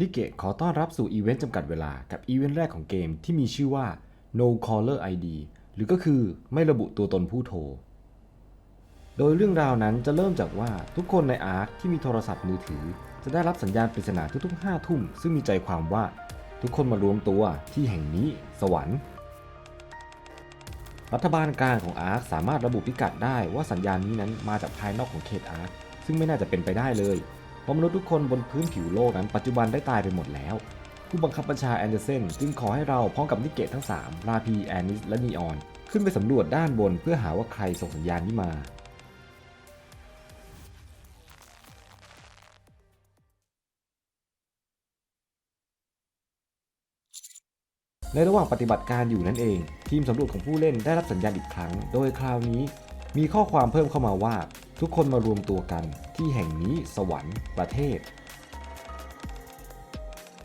นิเกะขอต้อนรับสู่อีเวนต์จำกัดเวลากับอีเวนต์แรกของเกมที่มีชื่อว่า No Caller ID หรือก็คือไม่ระบุตัวตนผู้โทร โดยเรื่องราวนั้นจะเริ่มจากว่าทุกคนในอาร์คที่มีโทรศัพท์มือถือ จะได้รับสัญญาณปริศนาทุกๆ 5 ทุ่ม ซึ่งมีใจความว่าทุกคนมารวมตัวที่แห่งนี้สวรรค์ รัฐบาลกลางของอาร์คสามารถระบุพิกัดได้ว่าสัญญาณนี้นั้นมาจากภายนอกของเขตอาร์คซึ่งไม่น่าจะเป็นไปได้เลย เพราะมนุษย์ทุกคนบนพื้นผิวโลกนั้นปัจจุบันได้ตายไปหมดแล้ว ผู้บังคับบัญชาแอนเดอร์เซนจึงขอให้เราพร้อมกับนิเกตทั้ง3ลาพีแอนิสและนีออน ขึ้นไปสำรวจด้านบนเพื่อหาว่าใครส่งสัญญาณนี้มาในระหว่างปฏิบัติการอยู่นั่นเอง ทีมสำรวจของผู้เล่นได้รับสัญญาณอีกครั้ง โดยคราวนี้มีข้อความเพิ่มเข้ามาว่า ทุกคนมารวมตัวกันที่แห่งนี้สวรรค์ประเทศ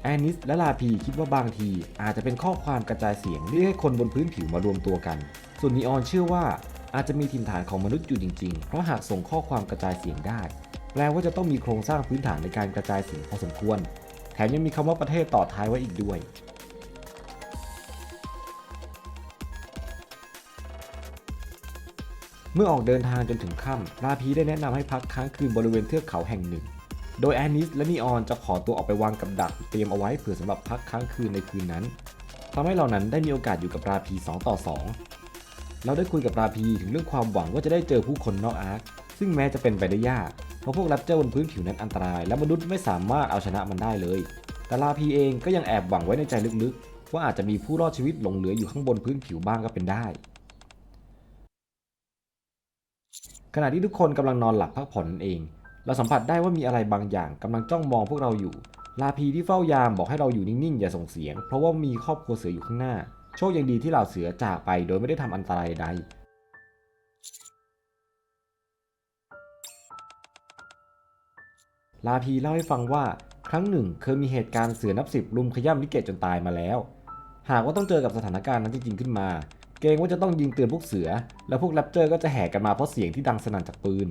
แอนนิสและลาพีคิดว่าบางทีอาจจะเป็นข้อความกระจายเสียงเรียกให้คนบนพื้นผิวมารวมตัวกัน ส่วนนีออนเชื่อว่าอาจจะมีถิ่นฐานของมนุษย์อยู่จริง ๆ เพราะหากส่งข้อความกระจายเสียงได้ แปลว่าจะต้องมีโครงสร้างพื้นฐานในการกระจายเสียงพอสมควร แถมยังมีคำว่าประเทศต่อท้ายไว้อีกด้วย เมื่อออกเดินทางจนถึงค่ำลาพีได้แนะนำให้พักค้างคืนบริเวณเทือกเขาแห่งหนึ่ง โดยแอนนิสและนีออนจะขอตัวออกไปวางกับดักเตรียมเอาไว้เผื่อสำหรับพักค้างคืนในคืนนั้นทำให้เรานั้นได้มีโอกาสอยู่กับราพี 2 ต่อ 2 เราได้คุยกับราพีถึงเรื่องความหวังว่าจะได้เจอผู้คนนอกอาร์คซึ่งแม้จะเป็นไปได้ยาก เพราะพวกแรปเจอร์บนพื้นผิวนั้นอันตราย และมนุษย์ไม่สามารถเอาชนะมันได้เลย แต่ราพีเองก็ยังแอบหวังไว้ในใจลึกๆ ว่าอาจจะมีผู้รอดชีวิตหลงเหลืออยู่ข้างบนพื้นผิวบ้างก็เป็นได้ ขณะที่ทุกคนกำลังนอนหลับพักผ่อนนั่นเอง เราสัมผัสได้ว่ามีอะไรบางอย่างกำลังจ้องมองพวกเราอยู่ ลาพีที่เฝ้ายามบอกให้เราอยู่นิ่งๆอย่าส่งเสียง เพราะว่ามีครอบครัวเสืออยู่ข้างหน้า โชคยังดีที่เหล่าเสือจากไปโดยไม่ได้ทำอันตรายใดลาพีเล่าให้ฟังว่าครั้งหนึ่งเคยมีเหตุการณ์เสือนับสิบลุมขย้ำนิเกตจนตายมาแล้ว หากว่าต้องเจอกับสถานการณ์นั้นจริงๆขึ้นมา เกรงว่าจะต้องยิงเตือนพวกเสือ แล้วพวกแรปเจอร์ก็จะแห่กันมาเพราะเสียงที่ดังสนั่นจากปืน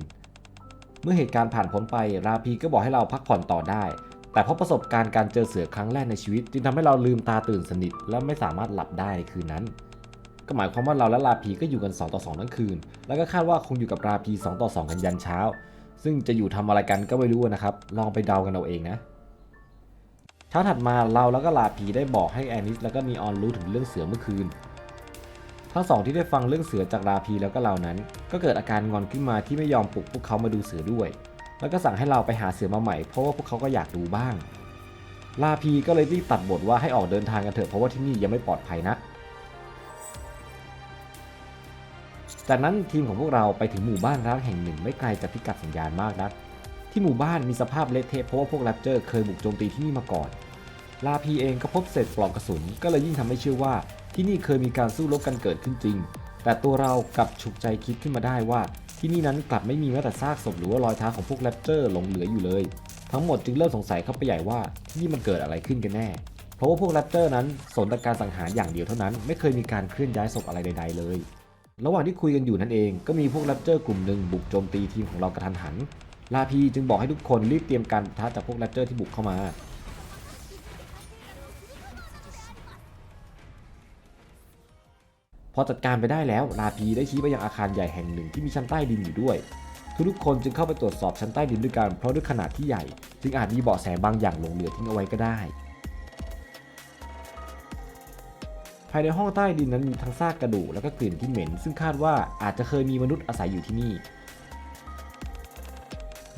เมื่อเหตุการณ์ผ่านพ้นไปราพีก็บอกให้เราพักผ่อนต่อได้ แต่เพราะประสบการณ์การเจอเสือครั้งแรกในชีวิต จึงทำให้เราลืมตาตื่นสนิท และไม่สามารถหลับได้ในคืนนั้น ก็หมายความว่าเราและราพีก็อยู่กัน 2 ต่อ 2 ทั้งคืน แล้วก็คาดว่าคงอยู่กับราพี 2 ต่อ 2 กันยันเช้า ซึ่งจะอยู่ทำอะไรกันก็ไม่รู้นะครับ ลองไปเดากันเอาเองนะเช้าถัดมาเราแล้วก็ลาพีได้บอกให้แอนิสแล้วก็นีออนรู้ถึงเรื่องเสือเมื่อคืน ทั้งสองที่ได้ฟังเรื่องเสือจากราพีแล้วก็เรานั้น ก็เกิดอาการงอนขึ้นมาที่ไม่ยอมปลุกพวกเขามาดูเสือด้วย แล้วก็สั่งให้เราไปหาเสือมาใหม่เพราะว่าพวกเขาก็อยากดูบ้างลาพีก็เลยรีบตัดบทว่าให้ออกเดินทางกันเถอะเพราะว่าที่นี่ยังไม่ปลอดภัยนะ จากนั้นทีมของพวกเราไปถึงหมู่บ้านร้างแห่งหนึ่งไม่ไกลจากพิกัดสัญญาณมากนักที่หมู่บ้านมีสภาพเละเทะเพราะว่าพวกแรปเจอร์เคยบุกโจมตีที่นี่มาก่อน ลาพีเองก็พบเศษปลอกกระสุน ก็เลยยิ่งทำให้เชื่อว่า ที่นี่เคยมีการสู้รบกันเกิดขึ้นจริง แต่ตัวเรากลับฉุกใจคิดขึ้นมาได้ว่า ที่นี่นั้นกลับไม่มีแม้แต่ซากศพหรือว่ารอยเท้าของพวกแรปเจอร์หลงเหลืออยู่เลย ทั้งหมดจึงเริ่มสงสัยเข้าไปใหญ่ว่าที่นี่มันเกิดอะไรขึ้นกันแน่ เพราะว่าพวกแรปเจอร์นั้นสนแต่การสังหารอย่างเดียวเท่านั้น ไม่เคยมีการเคลื่อนย้ายศพอะไรใด ๆ เลย ระหว่างที่คุยกันอยู่นั่นเองก็มีพวกแรปเจอร์กลุ่มหนึ่งบุกโจมตีทีมของเรากระทันหันลาพีจึงบอกให้ทุกคนรีบเตรียมการปะทะจากพวกแรปเจอร์ที่บุกเข้ามา พอจัดการไปได้แล้วลาพีได้ชี้ไปยังอาคารใหญ่แห่งหนึ่งที่มีชั้นใต้ดินอยู่ด้วย ทุกๆคนจึงเข้าไปตรวจสอบชั้นใต้ดินด้วยกันเพราะด้วยขนาดที่ใหญ่ จึงอาจมีเบาะแสบางอย่างหลงเหลือทิ้งเอาไว้ก็ได้ ภายในห้องใต้ดินนั้นมีทั้งซากกระดูกและก็กลิ่นที่เหม็น ซึ่งคาดว่าอาจจะเคยมีมนุษย์อาศัยอยู่ที่นี่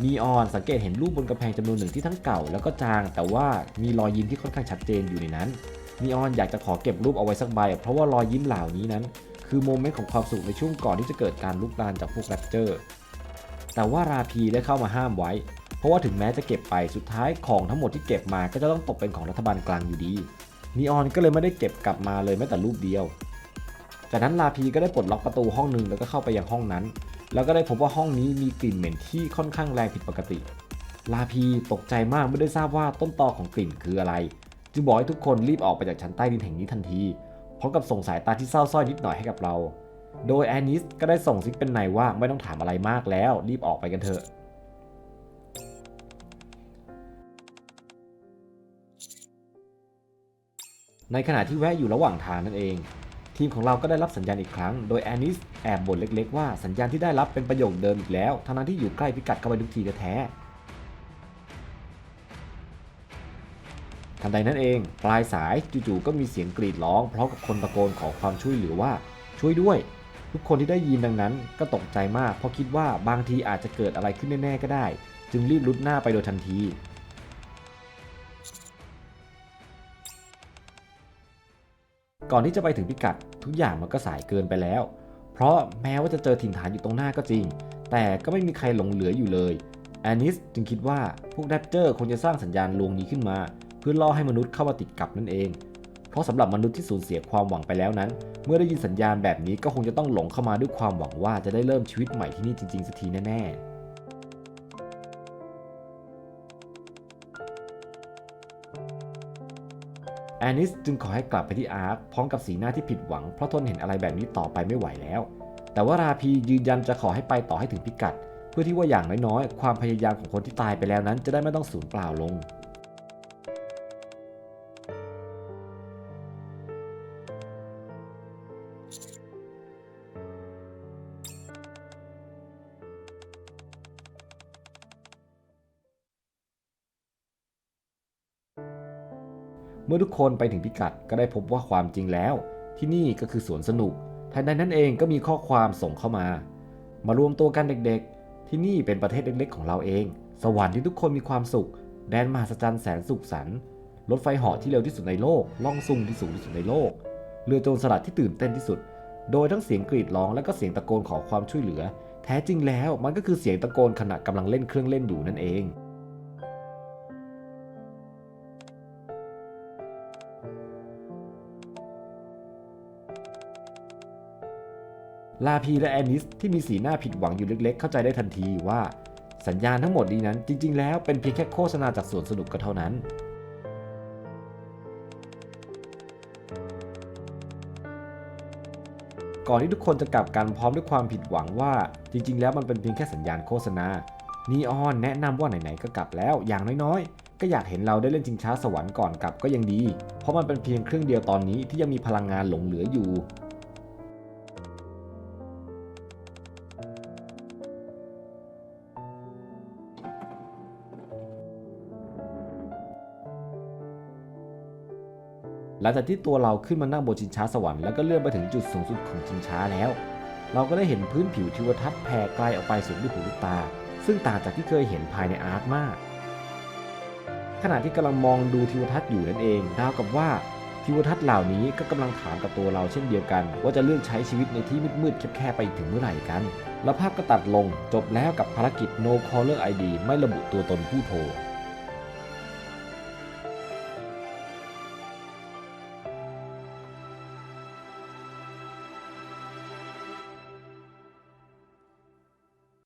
นีออนสังเกตเห็นรูปบนกำแพงจำนวนหนึ่งที่ทั้งเก่าแล้วก็จาง แต่ว่ามีรอยยิ้มที่ค่อนข้างชัดเจนอยู่ในนั้น นีออนอยากจะขอเก็บรูปเอาไว้สักใบ เพราะว่ารอยยิ้มเหล่านี้นั้น คือโมเมนต์ของความสุขในช่วงก่อนที่จะเกิดการลุกลานจากพวกแรปเจอร์ แต่ว่าราพีได้เข้ามาห้ามไว้ เพราะว่าถึงแม้จะเก็บไปสุดท้ายของทั้งหมดที่เก็บมาก็จะต้องตกเป็นของรัฐบาลกลางอยู่ดีนีออนก็เลยไม่ได้เก็บกลับมาเลยแม้แต่รูปเดียว จากนั้นลาพีก็ได้ปลดล็อกประตูห้องหนึ่งแล้วก็เข้าไปยังห้องนั้น แล้วก็ได้พบว่าห้องนี้มีกลิ่นเหม็นที่ค่อนข้างแรงผิดปกติลาพีตกใจมากเมื่อได้ทราบว่าต้นตอของกลิ่นคืออะไร จึงบอกให้ทุกคนรีบออกไปจากชั้นใต้ดินแห่งนี้ทันทีพร้อมกับส่งสายตาที่เศร้าส้อยนิดหน่อยให้กับเรา โดยแอนนิสก็ได้ส่งซิกเป็นในว่าไม่ต้องถามอะไรมากแล้ว รีบออกไปกันเถอะในขณะที่แวะอยู่ระหว่างทางนั่นเอง ทีมของเราก็ได้รับสัญญาณอีกครั้ง โดยแอนนิสแอบบ่นเล็กๆว่าสัญญาณที่ได้รับเป็นประโยคเดิมอีกแล้วทั้งๆที่อยู่ใกล้พิกัดเข้าไปทุกทีแท้ ทันใดนั้นเอง ปลายสายจู่ๆก็มีเสียงกรีดร้องพร้อมกับคนตะโกนขอความช่วยเหลือว่าช่วยด้วย ทุกคนที่ได้ยินดังนั้นก็ตกใจมาก เพราะคิดว่าบางทีอาจจะเกิดอะไรขึ้นแน่ๆก็ได้ จึงรีบลุดหน้าไปโดยทันทีก่อนที่จะไปถึงพิกัดทุกอย่างมันก็สายเกินไปแล้ว เพราะแม้ว่าจะเจอถิ่นฐานอยู่ตรงหน้าก็จริง แต่ก็ไม่มีใครหลงเหลืออยู่เลยแอนนิสจึงคิดว่าพวกแรปเจอร์คงจะสร้างสัญญาณลวงนี้ขึ้นมา เพื่อล่อให้มนุษย์เข้ามาติดกับนั่นเอง เพราะสำหรับมนุษย์ที่สูญเสียความหวังไปแล้วนั้น เมื่อได้ยินสัญญาณแบบนี้ก็คงจะต้องหลงเข้ามาด้วยความหวังว่าจะได้เริ่มชีวิตใหม่ที่นี่จริงๆสักทีแน่ๆแอนนิสจึงขอให้กลับไปที่อาร์คพร้อมกับสีหน้าที่ผิดหวังเพราะทนเห็นอะไรแบบนี้ต่อไปไม่ไหวแล้ว แต่ว่าราพียืนยันจะขอให้ไปต่อให้ถึงพิกัด เพื่อที่ว่าอย่างน้อยๆ ความพยายามของคนที่ตายไปแล้วนั้นจะได้ไม่ต้องสูญเปล่าลง เมื่อทุกคนไปถึงพิกัดก็ได้พบว่าความจริงแล้ว ที่นี่ก็คือสวนสนุกทันใดนั้นเองก็มีข้อความส่งเข้ามา มารวมตัวกันเด็กๆ ที่นี่เป็นประเทศเล็กๆของเราเอง สวรรค์ที่ทุกคนมีความสุข แดนมหัศจรรย์แสนสุขสันต์รถไฟเหาะที่เร็วที่สุดในโลก ล่องซุงที่สูงที่สุดในโลก เรือโจรสลัดที่ตื่นเต้นที่สุด โดยทั้งเสียงกรีดร้องและก็เสียงตะโกนขอความช่วยเหลือ แท้จริงแล้วมันก็คือเสียงตะโกนขณะกำลังเล่นเครื่องเล่นอยู่นั่นเอง ลาพีและแอนนิสที่มีสีหน้าผิดหวังอยู่เล็กๆ เข้าใจได้ทันทีว่า สัญญาณทั้งหมดนี้นั้นจริง ๆ แล้วเป็นเพียงแค่โฆษณาจากสวนสนุกก็เท่านั้น ก่อนที่ทุกคนจะกลับกันพร้อมด้วยความผิดหวังว่า จริง ๆ แล้วมันเป็นเพียงแค่สัญญาณโฆษณานีออนแนะนำว่าไหนๆก็กลับแล้วอย่างน้อยๆ ก็อยากเห็นเราได้เล่นชิงช้าสวรรค์ก่อนกลับก็ยังดี เพราะมันเป็นเพียงเครื่องเดียวตอนนี้ที่ยังมีพลังงานหลงเหลืออยู่ หลังจากที่ตัวเราขึ้นมานั่งบนชิงช้าสวรรค์แล้วก็เลื่อนไปถึงจุดสูงสุดของชิงช้าแล้ว เราก็ได้เห็นพื้นผิวทิวทัศน์แผ่ไกลออกไปสุดลูกหูลูกตา ซึ่งต่างจากที่เคยเห็นภายในอาร์คมาก ขณะที่กำลังมองดูทิวทัศน์อยู่นั่นเองราวกับว่าทิวทัศน์เหล่านี้ก็กำลังถามกับตัวเราเช่นเดียวกัน ว่าจะเลือกใช้ชีวิตในที่มืดๆแคบๆไปถึงเมื่อไหร่กัน แล้วภาพก็ตัดลงจบแล้วกับภารกิจ No Caller ID ไม่ระบุตัวตนผู้โทร